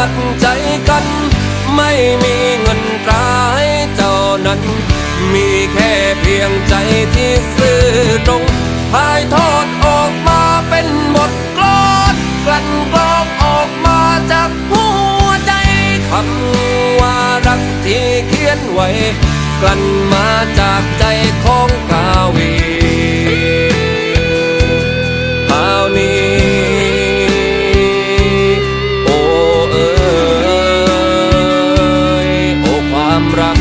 ปัดใจกัน ไม่มีเงินตราให้เจ้านั้น มีแค่เพียงใจที่ซื่อตรงถ่ายทอดออกมาเป็นบทกลอนกลั่นกรองออกมาจากหัวใจคำว่ารักที่เขียนไว้ กลั่นมาจากใจของกาวี ความรัก